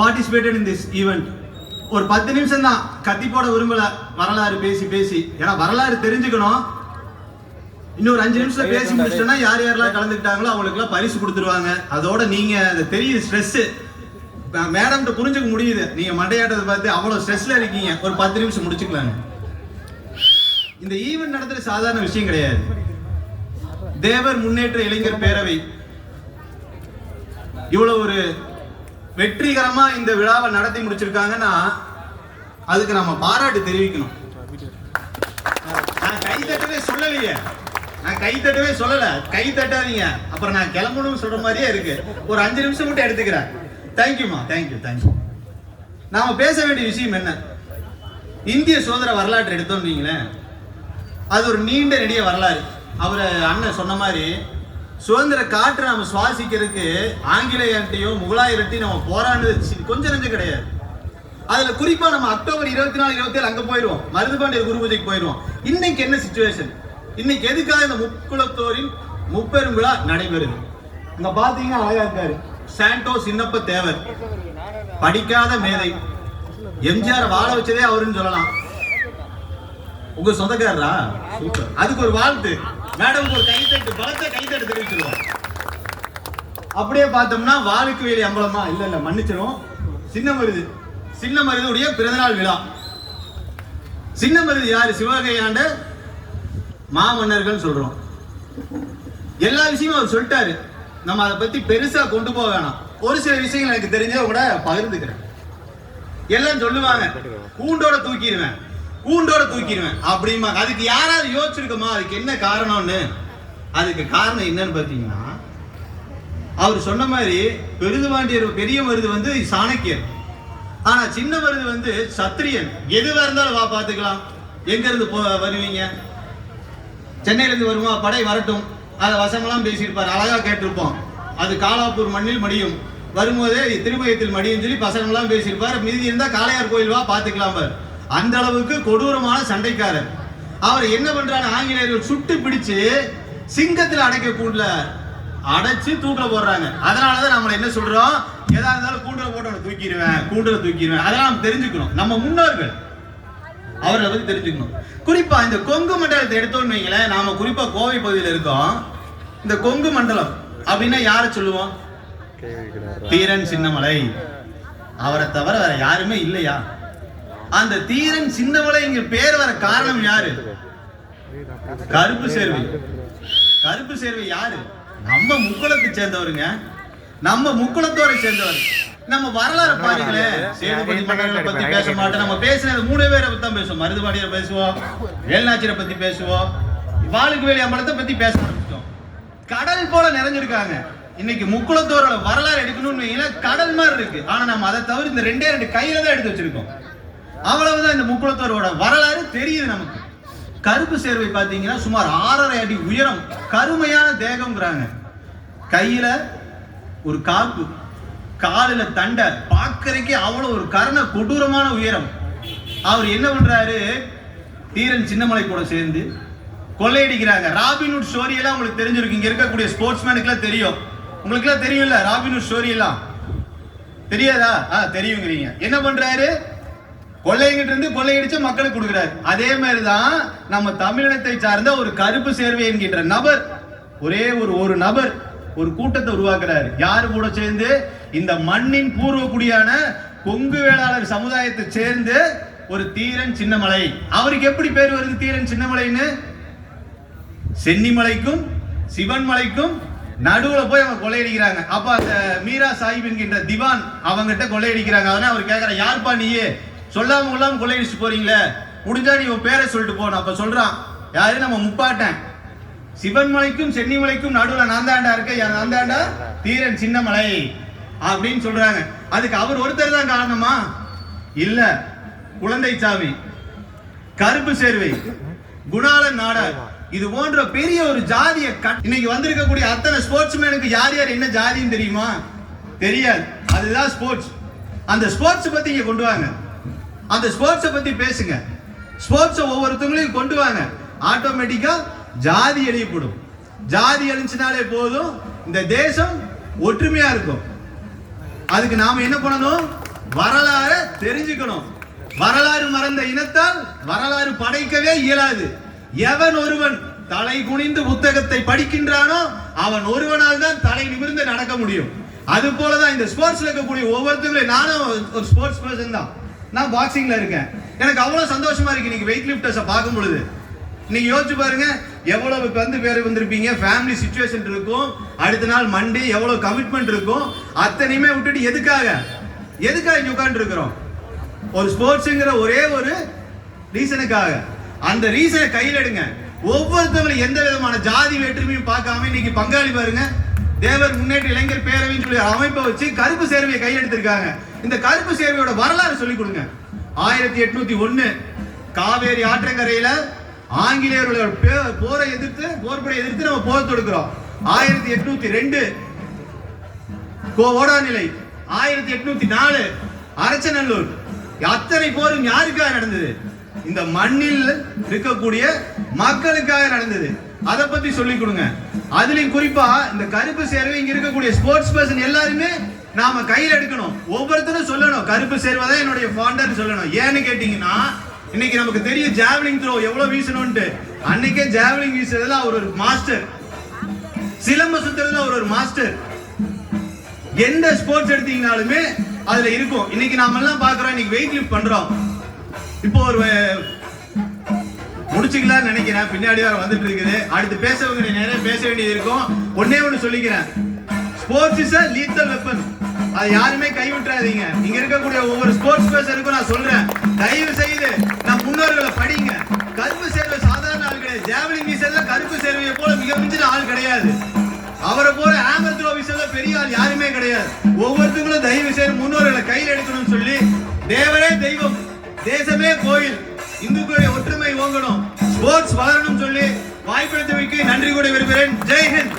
participated in this event. ஒரு பத்து நிமிஷம் தான் கத்தி போட விரும்பல வரலாறு பேசி பேசி. ஏன்னா வரலாறு தெரிஞ்சுக்கணும். இன்னொரு அஞ்சு நிமிஷம் பேசி முடிச்சிட்டோம்னா யார் யாரெல்லாம் கலந்துக்கிட்டாங்களோ அவங்களுக்குலாம் பரிசு கொடுத்துருவாங்க. அதோட நீங்க அது தெரியுது ஸ்ட்ரெஸ் மேடம்கிட்ட புரிஞ்சுக்க முடியுது. நீங்க மண்டையாட்டத்தை பார்த்து அவ்வளவு ஸ்ட்ரெஸ்ல இருக்கீங்க. ஒரு பத்து நிமிஷம் முடிச்சுக்கலாங்க. இந்த ஈவெண்ட் நடத்துறது சாதாரண விஷயம் கிடையாது. தேவர் முன்னேற்ற இளைஞர் பேரவை. இவ்வளவு ஒரு வெற்றிகரமா இந்த விழாவை நடத்தி முடிச்சிருக்காங்கன்னா அதுக்கு நம்ம பாராட்டு தெரிவிக்கணும். நான் கை தட்டவே சொல்லலையே. நான் கை தட்டவே சொல்லல. கை தட்டாதீங்க. அப்புறம் நான் கிளம்பணும்னு சொல்ற மாதிரியே இருக்கு. ஒரு அஞ்சு நிமிஷம் மட்டும் எடுத்துக்கிறேன். தேங்க்யூமா தேங்க்யூ தேங்க்யூ நாம பேச வேண்டிய விஷயம் என்ன? இந்திய சுதந்திர வரலாற்று எடுத்தோம் நீங்களேன் அது ஒரு நீண்ட நெடிய வரலாறு. அவர் அண்ணன் சொன்ன மாதிரி சுதந்திர காற்றை நம்ம சுவாசிக்கிறதுக்கு ஆங்கிலேயர்கிட்டையோ முகலாயர்கிட்டையும் நம்ம போராடுறது கொஞ்சம் நெஞ்சம் கிடையாது. அதுல குறிப்பா நம்ம அக்டோபர் இருபத்தி நாலு இருபத்தி ஏழு அங்க போயிடுவோம். மருதுபாண்டியர் குரு பூஜைக்கு போயிடுவோம். இன்னைக்கு என்ன சுச்சுவேஷன் இன்னைக்கு எதுக்காக இந்த முக்குளத்தோரின் முப்பெரும் விழா நடைபெறுது? இங்க பாத்தீங்கன்னா அழகா இருக்காரு. சாண்டோ சின்னப்ப தேவர். படிக்காத மேதை. எம்ஜிஆர் வாழ வச்சதே அவருன்னு சொல்லலாம். உங்க சொந்தக்காரரா? அதுக்கு ஒரு வாழ்த்து. மேடம் ஒரு கைத்தட்டு பலத்த கைத்தட்டு தெரிவிச்சிருவோம் அப்படியே பார்த்தோம்னா வாளுக்கு வேலி அம்பலமா? இல்ல இல்ல மன்னிச்சிடும் சின்ன மருது சின்ன மருதுடைய பிறந்தநாள் விழா. சின்ன மருது யாரு? சிவகை ஆண்ட மாமன்னர்கள் சொல்றோம். எல்லா விஷயமும் அவர் சொல்லிட்டாரு. நம்ம அதை பத்தி பெருசா கொண்டு போக வேணாம். ஒரு சில விஷயங்கள் எனக்கு தெரிஞ்ச கூட பகிர்ந்துக்கிறேன். எல்லாம் சொல்லுவாங்க. கூண்டோட தூக்கிடுவேன். கூண்டோட தூக்கிடுவேன். அப்படிமா அதுக்கு யாராவது யோசிச்சிருக்கோமா? அதுக்கு என்ன காரணம்னு? அதுக்கு காரணம் என்னன்னு பார்த்தீங்கன்னா அவர் சொன்ன மாதிரி பெருதுவாண்டியர் பெரிய மருது வந்து சாணக்கியர். ஆனா சின்ன மருது வந்து சத்திரியன். எதுவா இருந்தாலும் வா பார்த்துக்கலாம். எங்க இருந்து போ வருவீங்க? சென்னையிலேருந்து வருமா? படை வரட்டும். அதை வசமெல்லாம் பேசியிருப்பார். அழகாக கேட்டிருப்போம். அது காலாப்பூர் மண்ணில் மடியும். வரும்போதே திருமயத்தில் மடியும் சொல்லி பசங்களாம் பேசியிருப்பார். மீதி இருந்தால் காளையார் கோயில் வா பார்த்துக்கலாம் பார் அந்த அளவுக்கு கொடூரமான சண்டைக்காரர். அவர் என்ன பண்றாரு ஆங்கிலேயர்கள் சுட்டு பிடிச்சு சிங்கத்தில் அடைக்க கூண்டல அடைச்சு தூக்கில போடுறாங்க. அதனாலதான் நம்ம என்ன சொல்றோம்? எதா இருந்தாலும் கூண்டுல போட்டு தூக்கிடுவேன் கூண்டுல தூக்கிடுவேன். அதெல்லாம் நம்ம தெரிஞ்சுக்கணும். நம்ம முன்னோர்கள் அவரை பத்தி தெரிஞ்சுக்கணும். குறிப்பா இந்த கொங்கு மண்டலத்தை எடுத்தோம்னு வைங்களேன் நாம குறிப்பா கோவை பகுதியில் இருக்கோம். இந்த கொங்கு மண்டலம் அப்படின்னா யாரை சொல்லுவோம்? தீரன் சின்னமலை. அவரை தவிர வேற யாருமே இல்லையா? அந்த தீரன் சின்னவளை இங்க பேர் வர காரணம் யாரு? கருப்பு சேர்வை. கருப்பு சேர்வை யாரு? நம்ம முக்குளத்தை சேர்ந்தவருங்க. நம்ம முக்குளத்தோரை சேர்ந்தவர். நம்ம வரலாறு பாருங்களேன் சேதுபதி மன்னர்களை பத்தி பேச மாட்டோம். நம்ம பேசினது மூணு பேரை பத்தி தான் பேசுவோம். மருதுபாடியை பேசுவோம். வேல்நாச்சியரை பத்தி பேசுவோம். வாளுக்கு வேலி அம்பலத்தை பத்தி பேச ஆரம்பிச்சோம் கடல் போல நிறைஞ்சிருக்காங்க. இன்னைக்கு முக்குளத்தோரோட வரலாறு எடுக்கணும்னு கடல் மாதிரி இருக்கு. ஆனா நம்ம அதை தவிர இந்த ரெண்டே ரெண்டு கையில தான் எடுத்து வச்சிருக்கோம். அவ்வளவுதான் இந்த முக்குளத்தோரோட வரலாறு தெரியுது நமக்கு. கருப்பு சேர்வை பார்த்தீங்கன்னா சுமார் ஆறரை அடி உயரம் கருமையான தேகம்ங்கிறாங்க. கையில ஒரு காப்பு காலில் தண்டை பார்க்கறதுக்கே அவ்வளோ ஒரு கர்ண கொடூரமான உயரம். அவர் என்ன பண்றாரு? தீரன் சின்னமலை கூட சேர்ந்து கொள்ளையடிக்கிறாங்க. ராபின்வுட் ஸ்டோரி எல்லாம் உங்களுக்கு தெரிஞ்சிருக்கு இங்க இருக்கக்கூடிய ஸ்போர்ட்ஸ்மேனுக்குலாம் தெரியும். உங்களுக்குலாம் தெரியும்ல ராபின்வுட் ஸ்டோரி எல்லாம்? தெரியாதா? ஆ தெரியுங்கிறீங்க. என்ன பண்றாரு? கொள்ளையங்கிட்ட இருந்து கொள்ளையடிச்சு மக்களுக்கு கொடுக்குறாரு. அதே மாதிரி தான் நம்ம தமிழினத்தை சார்ந்த ஒரு கருப்பு சேர்வை என்கின்ற நபர் ஒரே ஒரு ஒரு நபர் ஒரு கூட்டத்தை உருவாக்குறாரு. யாரு கூட சேர்ந்து? இந்த மண்ணின் பூர்வக்குடியான கொங்கு வேளாளர் சமுதாயத்தை சேர்ந்து ஒரு தீரன் சின்னமலை. அவருக்கு எப்படி பேர் வருது தீரன் சின்னமலைன்னு? சென்னிமலைக்கும் சிவன்மலைக்கும் நடுவுல போய் அவங்க கொள்ளையடிக்கிறாங்க. அப்ப அந்த மீரா சாஹிப் என்கின்ற திவான் அவங்கிட்ட கொள்ளையடிக்கிறாங்க. அதனால அவர் கேக்குற யார்ப்பா நீயே? சொல்லாம கொள்ளாம கொள்ளையடிச்சு போறீங்களே? முடிஞ்சா நீ உன் பேரை சொல்லிட்டு போன அப்ப சொல்றான். யாரு? நம்ம முப்பாட்டன். சிவன்மலைக்கும் சென்னிமலைக்கும் நடுவில் நான் தாண்டா இருக்க நான் தாண்டா தீரன் சின்னமலை அப்படின்னு சொல்றாங்க. அதுக்கு அவர் ஒருத்தர் தான் காரணமா? இல்ல. குழந்தை சாமி கருப்பு சேர்வை. குணாளன் நாடார் இது போன்ற பெரிய ஒரு ஜாதிய இன்னைக்கு வந்திருக்கக்கூடிய அத்தனை ஸ்போர்ட்ஸ்மேனுக்கு யார் யார் என்ன ஜாதின்னு தெரியுமா? தெரியாது. அதுதான் ஸ்போர்ட்ஸ் அந்த ஸ்போர்ட்ஸ் பத்தி இங்க கொண்டு வாங்க. அந்த ஸ்போர்ட்ஸை பத்தி பேசுங்க. ஸ்போர்ட்ஸை ஒவ்வொருத்தவங்களையும் கொண்டு வாங்க. ஆட்டோமேட்டிக்கா ஜாதி எழியப்படும் ஜாதி அழிஞ்சினாலே போதும். இந்த தேசம் ஒற்றுமையா இருக்கும். அதுக்கு நாம என்ன பண்ணணும்? வரலாறு தெரிஞ்சுக்கணும். வரலாறு மறந்த இனத்தால் வரலாறு படைக்கவே இயலாது. எவன் ஒருவன் தலை குனிந்து புத்தகத்தை படிக்கின்றானோ அவன் ஒருவனால் தான் தலை நிமிர்ந்து நடக்க முடியும். அது போலதான் இந்த ஸ்போர்ட்ஸ்ல இருக்கக்கூடிய ஒவ்வொருத்தங்களையும் நானும் ஒரு ஸ்போர்ட்ஸ் பர்சன் தான். நான் பாக்ஸிங்ல இருக்கேன். எனக்கு அவ்வளவு சந்தோஷமா இருக்கு இன்றைக்கி வெயிட் லிஃப்டர்ஸை பார்க்கும் பொழுது நீங்க யோசிச்சு பாருங்க எவ்வளவு வந்து பேர் வந்திருப்பீங்க? ஃபேமிலி சுச்சுவேஷன் இருக்கும். அடுத்த நாள் மண்டே எவ்வளவு கமிட்மெண்ட் இருக்கும்? அத்தனையுமே விட்டுட்டு எதுக்காக? எதுக்காக இங்க உட்காந்துருக்குறோம் ஒரு ஸ்போர்ட்ஸுங்கிற ஒரே ஒரு ரீசனுக்காக அந்த ரீசனை கையில் எடுங்க. ஒவ்வொருத்தவங்களும் எந்த விதமான ஜாதி வேற்றுமையும் பார்க்காம இன்னைக்கு பங்காளி பாருங்க. தேவர் முன்னேற்ற இளைஞர் பேரவைன்னு சொல்லி அமைப்பை வச்சு கருப்பு சேர்வையை கையெடுத்திருக்காங்க இந்த கருப்பு சேர்வையோட வரலாறு சொல்லி கொடுங்க. ஆயிரத்தி எட்நூத்தி ஒண்ணு காவேரி ஆற்றங்கரையில ஆங்கிலேயர்களோட பே- போரை எதிர்த்து போர்படை எதிர்த்து நம்ம போர் தொடுக்கிறோம். ஆயிரத்தி எட்நூத்தி ரெண்டு ஓடா நிலை ஆயிரத்தி எட்நூத்தி நாலு அரச்சநல்லூர். அத்தனை போரும் யாருக்காக நடந்தது? இந்த மண்ணில் இருக்கக்கூடிய மக்களுக்காக நடந்தது. அதை பத்தி சொல்லி கொடுங்க. அதுலயும் குறிப்பா இந்த கருப்பு சேர்வை இங்க இருக்கக்கூடிய ஸ்போர்ட்ஸ் பர்சன் எல்லாருமே நாம கையில் எடுக்கணும். ஒவ்வொருத்தரும் சொல்லணும். கருப்பு சேர்வை தான் என்னுடைய ஃபாண்டர் சொல்லணும். ஏன்னு கேட்டீங்கன்னா இன்னைக்கு நமக்கு தெரியும் ஜாவலிங் த்ரோ எவ்வளவு வீசணும்ட்டு அன்னைக்கே ஜாவலிங் வீசுறதுல அவர் ஒரு மாஸ்டர் சிலம்ப சுத்துறதுல அவர் ஒரு மாஸ்டர் எந்த ஸ்போர்ட்ஸ் எடுத்தீங்கனாலுமே அதுல இருக்கும். இன்னைக்கு நாம எல்லாம் பாக்குறோம் இன்னைக்கு வெயிட் லிஃப்ட் பண்றோம். இப்போ ஒரு முடிச்சுக்கலாம்னு நினைக்கிறேன். பின்னாடி வேற வந்துட்டு இருக்குது. அடுத்து பேசவங்க நிறைய பேச வேண்டியது இருக்கும். ஒன்னே ஒண்ணு சொல்லிக்கிறேன். Sports is a lethal weapon அதை யாருமே கைவிட்டுறாதீங்க. இங்க இருக்கக்கூடிய ஒவ்வொரு ஸ்போர்ட்ஸ் பர்சனுக்கும் நான் சொல்றேன். தயவு செய்து நான் முன்னோர்களை படிங்க. கருப்பு சேர்வை சாதாரண ஆள் கிடையாது. ஜாவலின் வீசர்ல கருப்பு சேர்வையை போல மிக மிஞ்சின ஆள் கிடையாது. அவரை போல ஆமர் த்ரோ பெரிய ஆள் யாருமே கிடையாது. ஒவ்வொருத்தங்களும் தயவு செய்து முன்னோர்களை கையில் எடுக்கணும்னு சொல்லி தேவரே தெய்வம். தேசமே கோயில். இந்துக்களுடைய ஒற்றுமை ஓங்கணும். ஸ்போர்ட்ஸ் வளரணும் சொல்லி வாய்ப்பளித்தமைக்கு நன்றி கூட விரும்புகிறேன். ஜெய்ஹிந்த்